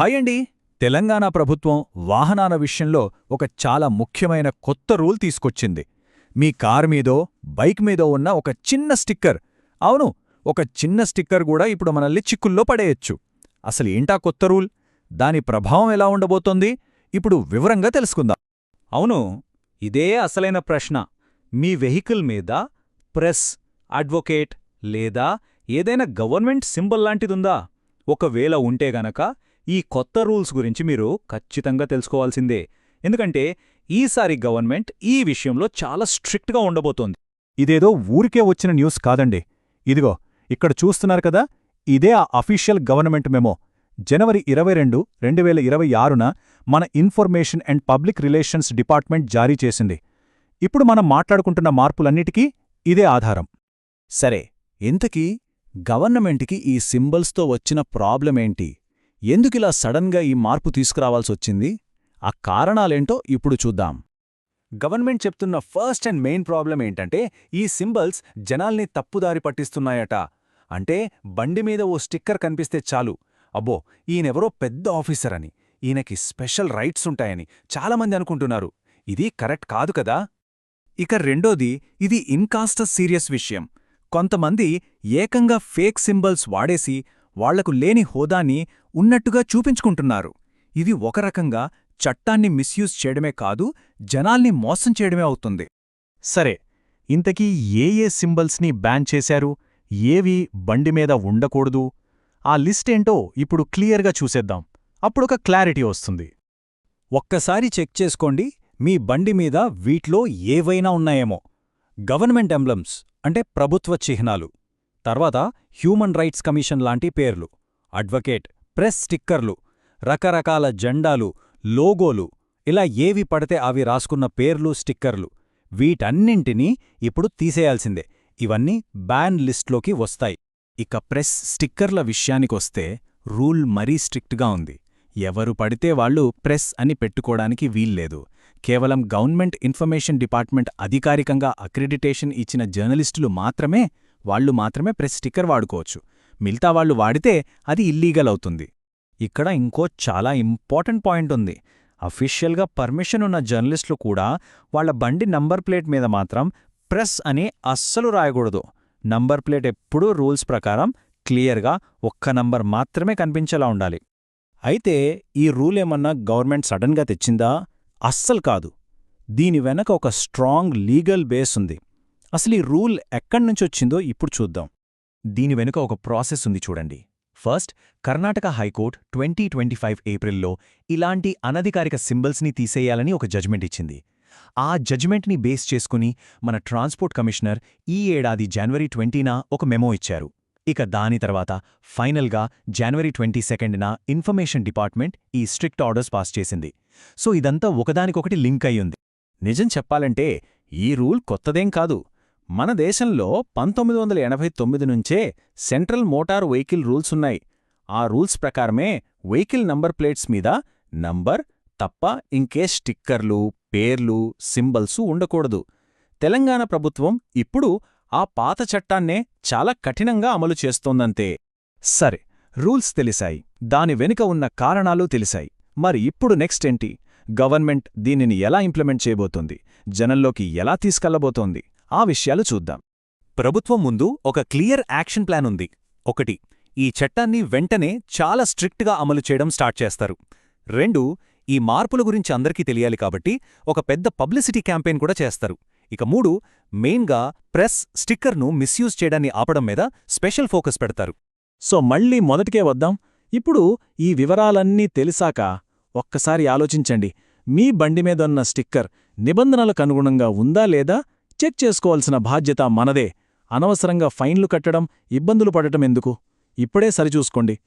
Hi అండి. తెలంగాణ ప్రభుత్వం వాహనాల విషయంలో ఒక చాలా ముఖ్యమైన కొత్త రూల్ తీసుకొచ్చింది. మీ కారు మీదో బైక్ మీదో ఉన్న ఒక చిన్న స్టిక్కర్. అవును ఒక చిన్న స్టిక్కర్ కూడా ఇప్పుడు మనల్ని చిక్కుల్లో పడేయచ్చు. అసలు ఏంటా కొత్త రూల్? దాని ప్రభావం ఎలా ఉండబోతోంది? ఇప్పుడు వివరంగా తెలుసుకుందాం. అవును ఇదే అసలైన ప్రశ్న. మీ వెహికల్ మీద ప్రెస్ అడ్వొకేట్ లేదా ఏదైనా గవర్నమెంట్ సింబల్ లాంటిదుందా? ఒకవేళ ఉంటే గనక ఈ కొత్త రూల్స్ గురించి మీరు ఖచ్చితంగా తెలుసుకోవాల్సిందే. ఎందుకంటే ఈసారి గవర్నమెంట్ ఈ విషయంలో చాలా స్ట్రిక్ట్గా ఉండబోతోంది. ఇదేదో ఊరికే వచ్చిన న్యూస్ కాదండి. ఇదిగో ఇక్కడ చూస్తున్నారు కదా ఇదే ఆ అఫీషియల్ గవర్నమెంట్ మెమో. జనవరి ఇరవై రెండు రెండు వేల ఇరవై ఆరున మన information and public relations department జారీ చేసింది. ఇప్పుడు మనం మాట్లాడుకుంటున్న మార్పులన్నిటికీ ఇదే ఆధారం. సరే ఇంతకీ గవర్నమెంట్కి ఈ సింబల్స్తో వచ్చిన ప్రాబ్లమేంటి? ఎందుకిలా సడన్గా ఈ మార్పు తీసుకురావాల్సొచ్చింది ఆ కారణాలేంటో ఇప్పుడు చూద్దాం. గవర్నమెంట్ చెప్తున్న ఫస్ట్ అండ్ మెయిన్ ప్రాబ్లం ఏంటంటే ఈ సింబల్స్ జనాల్ని తప్పుదారి పట్టిస్తున్నాయట. అంటే బండి మీద ఓ స్టిక్కర్ కనిపిస్తే చాలు. అబ్బో ఈయనెవరో పెద్ద ఆఫీసర్ అని. ఈయనకి స్పెషల్ రైట్స్ ఉంటాయని చాలామంది అనుకుంటున్నారు. ఇది కరెక్ట్ కాదు కదా? ఇక రెండోది ఇది ఇన్కాస్ట సీరియస్ విషయం. కొంతమంది ఏకంగా ఫేక్ సింబల్స్ వాడేసి వాళ్ళకు లేని హోదాని ఉన్నట్టుగా చూపించుకుంటున్నారు. ఇది ఒక రకంగా చట్టాన్ని మిస్యూజ్ చేయడమే కాదు జనాల్ని మోసం చేయడమే అవుతుంది. సరే ఇంతకీ ఏ ఏ సింబల్స్ని బ్యాన్ చేశారు? ఏవి బండి మీద ఉండకూడదు? ఆ లిస్టేంటో ఇప్పుడు క్లియర్గా చూసేద్దాం. అప్పుడొక క్లారిటీ వస్తుంది. ఒక్కసారి చెక్ చేసుకోండి మీ బండి మీద వీట్లో ఏవైనా ఉన్నాయేమో. గవర్నమెంట్ ఎంబ్లమ్స్ అంటే ప్రభుత్వ చిహ్నాలు. తర్వాత హ్యూమన్ రైట్స్ కమిషన్ లాంటి పేర్లు. అడ్వకేట్ ప్రెస్ స్టిక్కర్లు రకరకాల జెండాలు లోగోలు ఇలా ఏవి పడితే అవి రాసుకున్న పేర్లు స్టిక్కర్లు. వీటన్నింటినీ ఇప్పుడు తీసేయాల్సిందే. ఇవన్నీ బ్యాన్ లిస్ట్లోకి వస్తాయి. ఇక ప్రెస్ స్టిక్కర్ల విషయానికొస్తే రూల్ మరీ స్ట్రిక్ట్గా ఉంది. ఎవరు పడితే వాళ్ళు ప్రెస్ అని పెట్టుకోడానికి వీల్లేదు. కేవలం గవర్నమెంట్ ఇన్ఫర్మేషన్ డిపార్ట్మెంట్ అధికారికంగా అక్రిడిటేషన్ ఇచ్చిన జర్నలిస్టులు మాత్రమే వాళ్ళు మాత్రమే ప్రెస్ స్టిక్కర్ వాడుకోవచ్చు. మిగతా వాళ్ళు వాడితే అది ఇల్లీగల్ అవుతుంది. ఇక్కడ ఇంకో చాలా ఇంపార్టెంట్ పాయింట్ ఉంది. అఫీషియల్గా పర్మిషన్ ఉన్న జర్నలిస్టులు కూడా వాళ్ళ బండి నంబర్ ప్లేట్ మీద మాత్రం ప్రెస్ అని అస్సలు రాయకూడదు. నంబర్ ప్లేట్ ఎప్పుడూ రూల్స్ ప్రకారం క్లియర్గా ఒక్క నంబర్ మాత్రమే కనిపించేలా ఉండాలి. అయితే ఈ రూల్ ఏమన్నా గవర్నమెంట్ సడన్గా తెచ్చిందా? అస్సలు కాదు. దీని వెనక ఒక స్ట్రాంగ్ లీగల్ బేస్ ఉంది. అసలు ఈ రూల్ ఎక్కడ్నుంచొచ్చిందో ఇప్పుడు చూద్దాం. దీని వెనుక ఒక ప్రాసెస్ ఉంది చూడండి. First Karnataka high court twenty twenty five ఏప్రిల్లో ఇలాంటి అనధికారిక సింబల్స్ని తీసేయాలని ఒక జడ్జ్మెంట్ ఇచ్చింది. ఆ జడ్జ్మెంట్ని బేస్ చేసుకుని మన ట్రాన్స్పోర్ట్ కమిషనర్ ఈ ఏడాది జనవరి ట్వంటీన ఒక మెమో ఇచ్చారు. ఇక దాని తర్వాత ఫైనల్గా జనవరి ట్వంటీ సెకండ్న ఇన్ఫర్మేషన్ డిపార్ట్మెంట్ ఈ స్ట్రిక్ట్ ఆర్డర్స్ పాస్ చేసింది. సో ఇదంతా ఒకదానికొకటి లింక్ అయ్యుంది. నిజం చెప్పాలంటే ఈ రూల్ కొత్తదేం కాదు. మన దేశంలో పంతొమ్మిది వందల ఎనభై తొమ్మిది నుంచే సెంట్రల్ మోటార్ వెహికల్ రూల్స్ ఉన్నాయి. ఆ రూల్స్ ప్రకారమే వెహికల్ నంబర్ ప్లేట్స్ మీద నంబర్ తప్ప ఇంకే స్టిక్కర్లు పేర్లు సింబల్సు ఉండకూడదు. తెలంగాణ ప్రభుత్వం ఇప్పుడు ఆ పాత చట్టాన్నే చాలా కఠినంగా అమలు చేస్తోందంతే. సరే రూల్స్ తెలిసాయి. దాని వెనుక ఉన్న కారణాలు తెలిసాయి. మరి ఇప్పుడు నెక్స్ట్ ఏంటి? గవర్నమెంట్ దీనిని ఎలా ఇంప్లిమెంట్ చేయబోతోంది? జనంలోకి ఎలా తీసుకెళ్ళబోతోంది? ఆ విషయాలు చూద్దాం. ప్రభుత్వం ముందు ఒక క్లియర్ యాక్షన్ ప్లాన్ ఉంది. ఒకటి ఈ చట్టాన్ని వెంటనే చాలా స్ట్రిక్ట్గా అమలు చేయడం స్టార్ట్ చేస్తారు. రెండు ఈ మార్పుల గురించి అందరికీ తెలియాలి కాబట్టి ఒక పెద్ద పబ్లిసిటీ క్యాంపెయిన్ కూడా చేస్తారు. ఇక మూడు మెయిన్గా ప్రెస్ స్టిక్కర్ను మిస్యూజ్ చేయడాన్ని ఆపడం మీద స్పెషల్ ఫోకస్ పెడతారు. సో మళ్ళీ మొదటికే వద్దాం. ఇప్పుడు ఈ వివరాలన్నీ తెలిసాక ఒక్కసారి ఆలోచించండి. మీ బండి మీదున్న స్టిక్కర్ నిబంధనలకు అనుగుణంగా ఉందా లేదా చెక్ చేసుకోవాల్సిన బాధ్యత మనదే. అనవసరంగా ఫైన్లు కట్టడం ఇబ్బందులు పడటం ఎందుకు? ఇప్పుడే సరిచూసుకోండి.